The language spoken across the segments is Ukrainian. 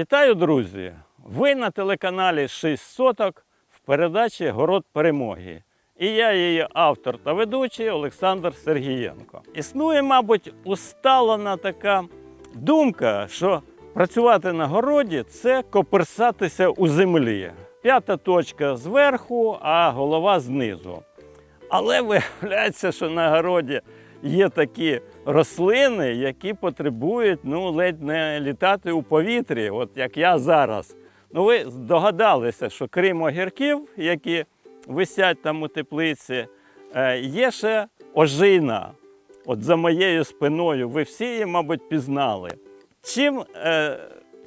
Вітаю, друзі! Ви на телеканалі 6 соток в передачі Город перемоги. І я її автор та ведучий Олександр Сергієнко. Існує, мабуть, усталена така думка, що працювати на городі це коперсатися у землі. П'ята точка зверху, а голова знизу. Але виявляється, що на городі є такі рослини, які потребують ну, ледь не літати у повітрі, от як я зараз. Ну, ви здогадалися, що крім огірків, які висять там у теплиці, е, є ще ожина. От за моєю спиною. Ви всі її, мабуть, пізнали. Чим е,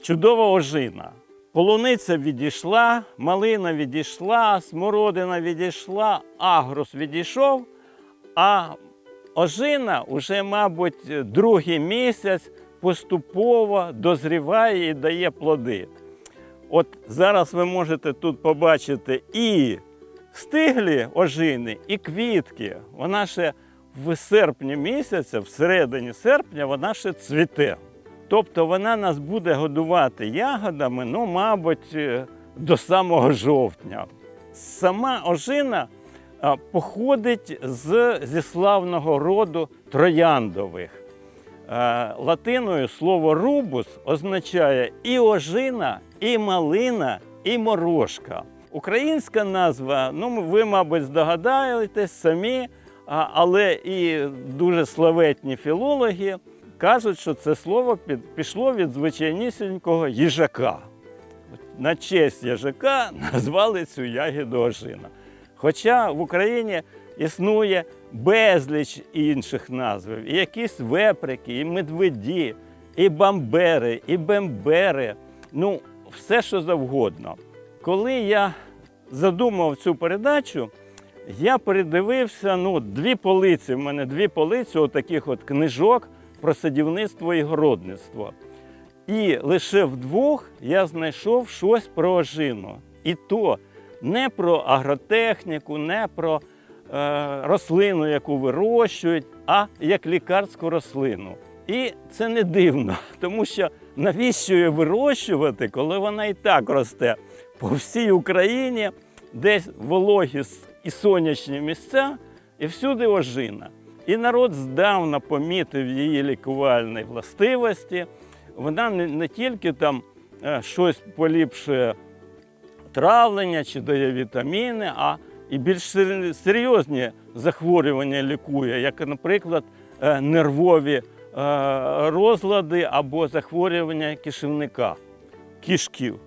чудова ожина? Полуниця відійшла, малина відійшла, смородина відійшла, агрус відійшов, а ожина уже, мабуть, другий місяць поступово дозріває і дає плоди. От зараз ви можете тут побачити і стиглі ожини, і квітки. Вона ще в серпні місяця, в середині серпня, вона ще цвіте. Тобто вона нас буде годувати ягодами, ну, мабуть, е, до самого жовтня. Сама ожина походить з, зі славного роду трояндових. Е, Латиною слово рубус означає і ожина, і малина, і морошка. Українська назва, ну ви, мабуть, здогадаєтесь самі, але і дуже славетні філологи кажуть, що це слово пішло від звичайнісінького їжака. На честь їжака назвали цю ягіду ожина. Хоча в Україні існує безліч інших назв, і якісь веприки, і медведі, і бамбери, і бембери, ну, все що завгодно. Коли я задумав цю передачу, я передивився ну, дві полиці. В мене дві полиці отаких от книжок про садівництво і городництво. І лише вдвох я знайшов щось про ожину. І то не про агротехніку, не про е, рослину, яку вирощують, а як лікарську рослину. І це не дивно, тому що навіщо її вирощувати, коли вона і так росте по всій Україні, десь вологі і сонячні місця, і всюди ожина. І народ здавна помітив її лікувальні властивості. Вона не, не тільки там е, щось поліпшує травлення чи дає вітаміни, а і більш серйозні захворювання лікує, як, наприклад, е, нервові е, розлади або захворювання кишівника, кишків.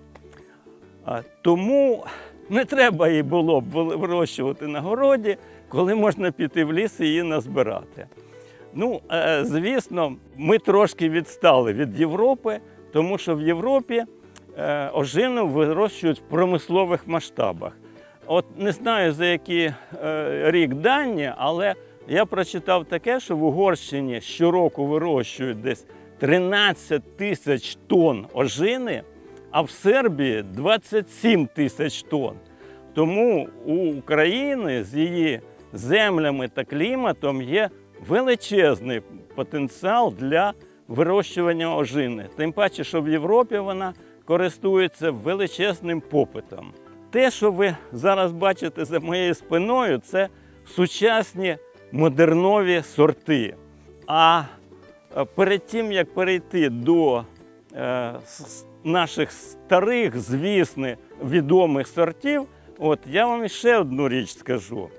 Тому не треба її було б вирощувати на городі, коли можна піти в ліс і її назбирати. Ну, е, звісно, ми трошки відстали від Європи, тому що в Європі ожину вирощують в промислових масштабах. От не знаю за який е, рік дані, але я прочитав таке, що в Угорщині щороку вирощують десь 13 тисяч тонн ожини, а в Сербії 27 тисяч тонн. Тому у України з її землями та кліматом є величезний потенціал для вирощування ожини. Тим паче, що в Європі вона користується величезним попитом. Те, що ви зараз бачите за моєю спиною, це сучасні модернові сорти. А е, перед тим, як перейти до е, наших старих, звісно, відомих сортів, от я вам ще одну річ скажу.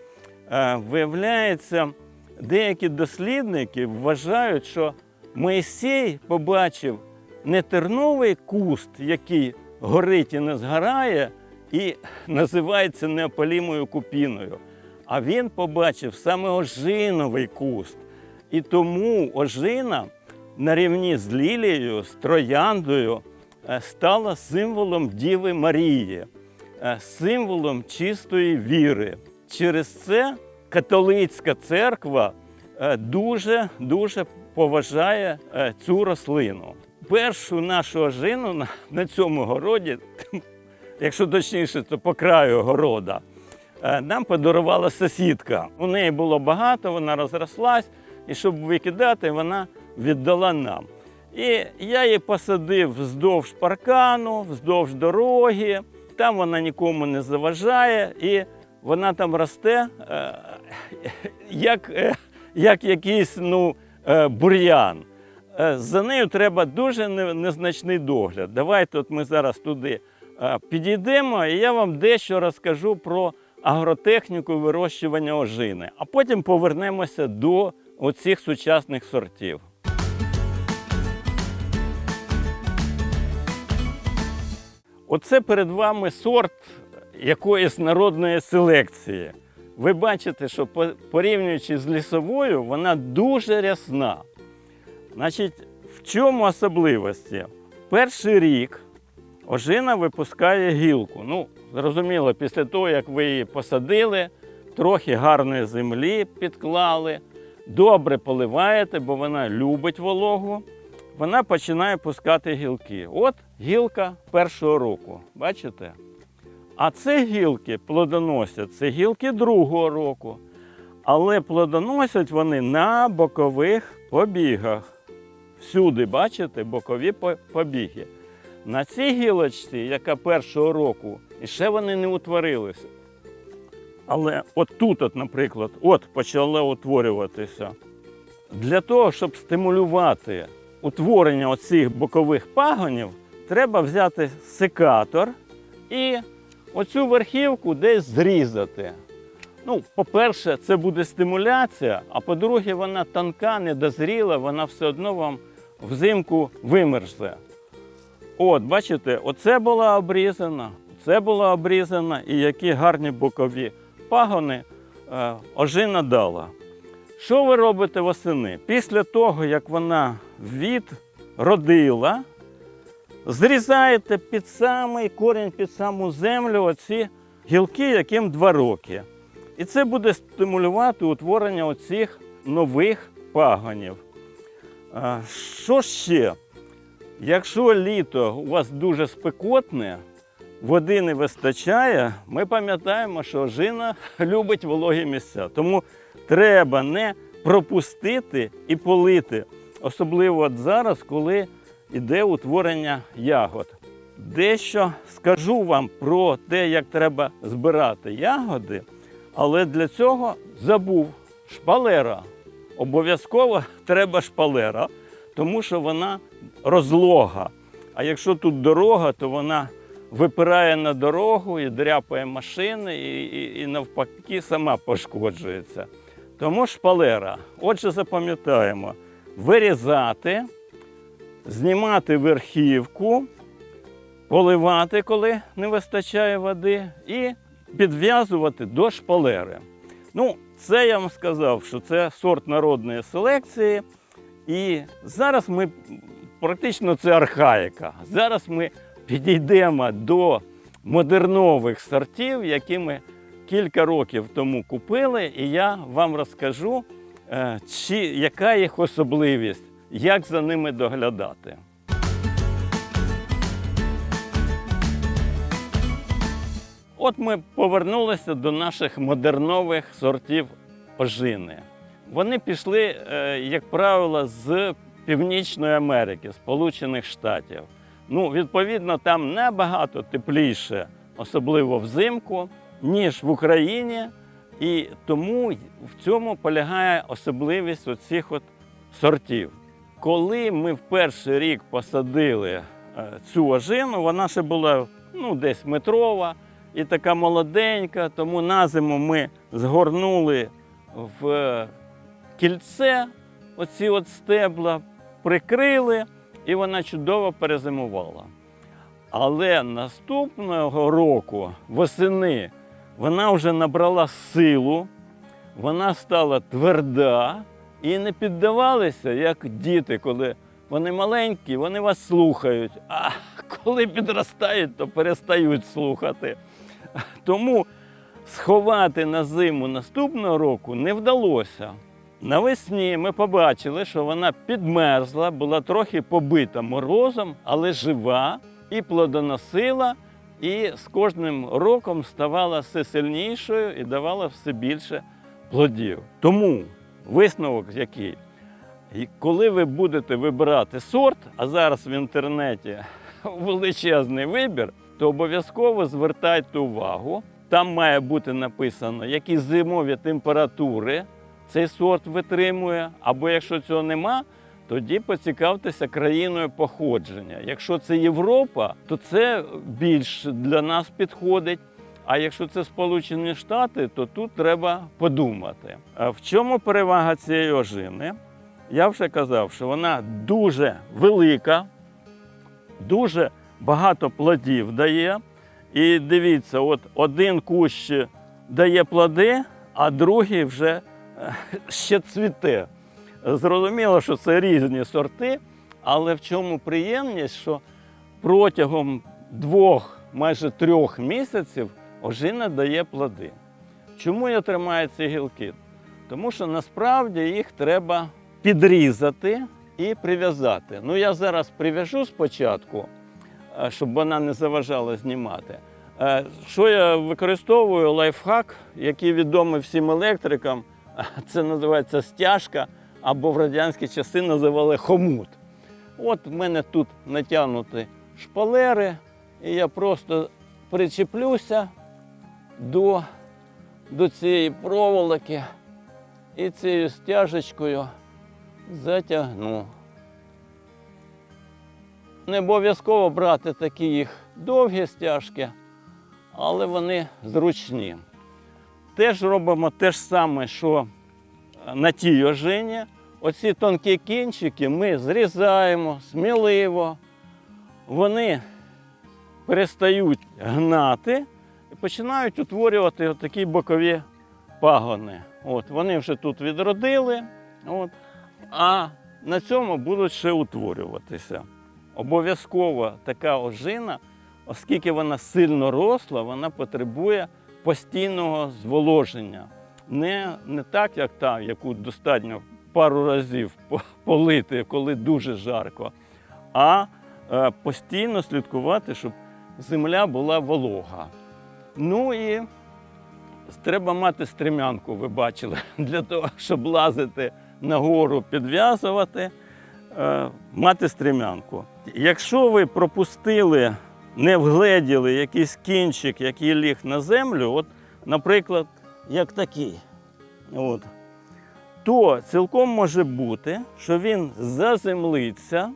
Е, Виявляється, деякі дослідники вважають, що Моїсей побачив не терновий куст, який горить і не згорає, і називається неопалімою купіною. А він побачив саме ожиновий куст. І тому ожина на рівні з лілією, з трояндою е, стала символом Діви Марії, е, символом чистої віри. Через це католицька церква е, дуже дуже поважає цю рослину. Першу нашу ожину на, на цьому городі, якщо точніше, то по краю города, е, нам подарувала сусідка. У неї було багато, вона розрослась, і щоб викидати, вона віддала нам. І я її посадив вздовж паркану, вздовж дороги. Там вона нікому не заважає, і вона там росте е, як, е, як якийсь ну, е, бур'ян. Е, За нею треба дуже незначний догляд. Давайте от ми зараз туди е, підійдемо, і я вам дещо розкажу про агротехніку вирощування ожини, а потім повернемося до оцих сучасних сортів. Оце перед вами сорт якоїсь народної селекції. Ви бачите, що порівнюючи з лісовою, вона дуже рясна. Значить, в чому особливості? Перший рік ожина випускає гілку. Ну, зрозуміло, після того, як ви її посадили, трохи гарної землі підклали, добре поливаєте, бо вона любить вологу, вона починає пускати гілки. От гілка першого року. Бачите? А це гілки плодоносять, це гілки другого року. Але плодоносять вони на бокових побігах. Всюди, бачите, бокові побіги. На цій гілочці, яка першого року, і ще вони не утворилися. Але от тут, от, наприклад, от почало утворюватися. Для того, щоб стимулювати утворення оцих бокових пагонів, треба взяти секатор і оцю верхівку десь зрізати. Ну, по-перше, це буде стимуляція, а по-друге, вона тонка, недозріла, вона все одно вам взимку вимерзне. От, бачите, оце була обрізана, це була обрізана, і які гарні бокові пагони е, ожина дала. Що ви робите восени? Після того, як вона відродила, зрізаєте під самий корінь, під саму землю оці гілки, яким два роки. І це буде стимулювати утворення оцих нових пагонів. Що ще? Якщо літо у вас дуже спекотне, води не вистачає, ми пам'ятаємо, що ожина любить вологі місця. Тому треба не пропустити і полити. Особливо от зараз, коли йде утворення ягод. Дещо скажу вам про те, як треба збирати ягоди, але для цього забув шпалера. Обов'язково треба шпалера, тому що вона розлога. А якщо тут дорога, то вона випирає на дорогу і дряпає машини, і, і, і навпаки сама пошкоджується. Тому шпалера. Отже, запам'ятаємо, вирізати, знімати верхівку, поливати, коли не вистачає води, і підв'язувати до шпалери. Ну, це я вам сказав, що це сорт народної селекції. І зараз ми практично це архаїка. Зараз ми підійдемо до модернових сортів, які ми кілька років тому купили, і я вам розкажу, е, чи, яка їх особливість, як за ними доглядати. От ми повернулися до наших модернових сортів ожини. Вони пішли, е, як правило, з Північної Америки, Сполучених Штатів. Ну, відповідно, там набагато тепліше, особливо взимку, ніж в Україні. І тому в цьому полягає особливість оцих от сортів. Коли ми в перший рік посадили е, цю ожину, вона ще була ну, десь метрова і така молоденька, тому на зиму ми згорнули в кільце оці от стебла, прикрили, і вона чудово перезимувала. Але наступного року, восени, вона вже набрала силу, вона стала тверда і не піддавалися, як діти, коли вони маленькі, вони вас слухають, а коли підростають, то перестають слухати. Тому сховати на зиму наступного року не вдалося. Навесні ми побачили, що вона підмерзла, була трохи побита морозом, але жива і плодоносила, і з кожним роком ставала все сильнішою і давала все більше плодів. Тому висновок який? І коли ви будете вибирати сорт, а зараз в інтернеті величезний вибір, то обов'язково звертайте увагу. Там має бути написано, які зимові температури цей сорт витримує, або якщо цього нема, тоді поцікавтеся країною походження. Якщо це Європа, то це більш для нас підходить. А якщо це Сполучені Штати, то тут треба подумати. В чому перевага цієї ожини? Я вже казав, що вона дуже велика, дуже багато плодів дає. І дивіться, от один кущ дає плоди, а другий вже е, ще цвіте. Зрозуміло, що це різні сорти, але в чому приємність, що протягом двох, майже трьох місяців ожина дає плоди. Чому я тримаю ці гілки? Тому що насправді їх треба підрізати і прив'язати. Ну, я зараз прив'яжу спочатку, щоб вона не заважала знімати. Е, Що я використовую лайфхак, який відомий всім електрикам, це називається стяжка, або в радянські часи називали хомут. От в мене тут натягнуті шпалери, і я просто причеплюся до, до цієї проволоки і цією стяжечкою затягну. Не обов'язково брати такі їх довгі стяжки, але вони зручні. Теж робимо те ж саме, що на тій ожині. Оці тонкі кінчики ми зрізаємо сміливо. Вони перестають гнати і починають утворювати такі бокові пагони. От, вони вже тут відродили, от, а на цьому будуть ще утворюватися. Обов'язково така ожина, оскільки вона сильно росла, вона потребує постійного зволоження. Не, не так, як та, яку достатньо пару разів полити, коли дуже жарко, а е, постійно слідкувати, щоб земля була волога. Ну і треба мати стрімянку, ви бачили, для того, щоб лазити нагору, підв'язувати, е, мати стрімянку. Якщо ви пропустили, не вгледіли якийсь кінчик, який ліг на землю, от, наприклад, як такий, от, то цілком може бути, що він заземлиться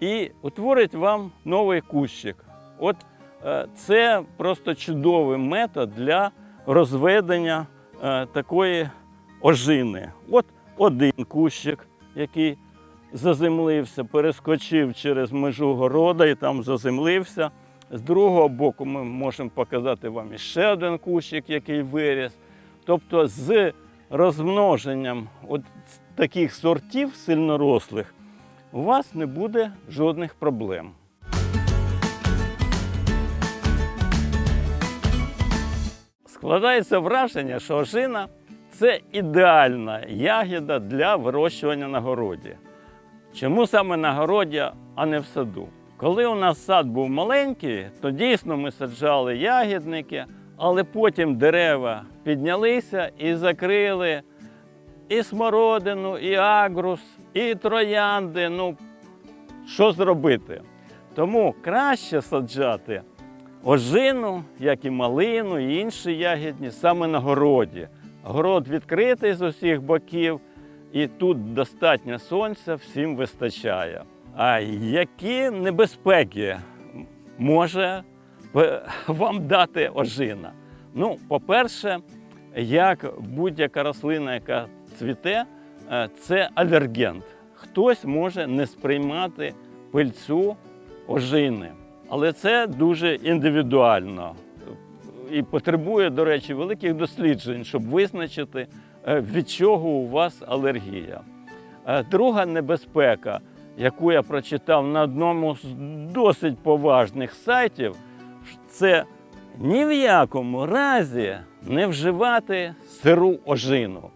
і утворить вам новий кущик. От е, це просто чудовий метод для розведення е, такої ожини. От один кущик, який заземлився, перескочив через межу города і там заземлився. З другого боку ми можемо показати вам іще один кущик, який виріс. Тобто з розмноженням от таких сортів сильнорослих у вас не буде жодних проблем. Складається враження, що ожина це ідеальна ягіда для вирощування на городі. Чому саме на городі, а не в саду? Коли у нас сад був маленький, то дійсно ми саджали ягідники, але потім дерева піднялися і закрили і смородину, і агрус, і троянди. Ну, що зробити? Тому краще саджати ожину, як і малину, і інші ягідні, саме на городі. Город відкритий з усіх боків, і тут достатньо сонця, всім вистачає. А які небезпеки може е, вам дати ожина? Ну, по-перше, як будь-яка рослина, яка цвіте, е, це алергент. Хтось може не сприймати пильцю ожини, але це дуже індивідуально і потребує, до речі, великих досліджень, щоб визначити, від чого у вас алергія. Е, Друга небезпека, яку я прочитав на одному з досить поважних сайтів, це ні в якому разі не вживати сиру ожину.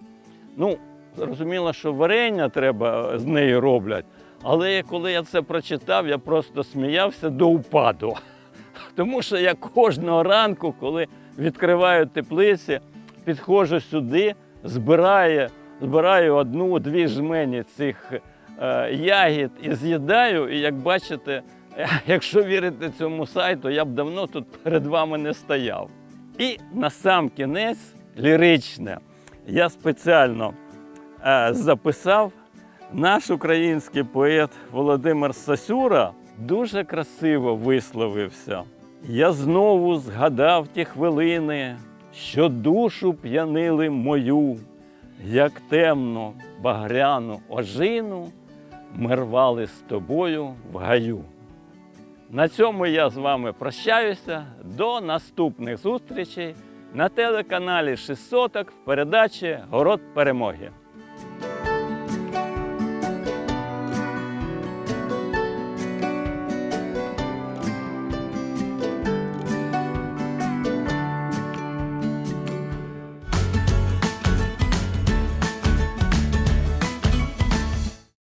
Ну, зрозуміло, що варення треба з неї роблять, але коли я це прочитав, я просто сміявся до упаду. Тому що я кожного ранку, коли відкриваю теплиці, підходжу сюди, збираю збираю одну-дві жмені цих е, ягід і з'їдаю. І як бачите, якщо вірити цьому сайту, я б давно тут перед вами не стояв. І на сам кінець ліричне. Я спеціально е, записав наш український поет Володимир Сасюра дуже красиво висловився. Я знову згадав ті хвилини, що душу п'янили мою, як темно багряну ожину ми рвали з тобою в гаю. На цьому я з вами прощаюся. До наступних зустрічей на телеканалі 600 в передачі Город перемоги.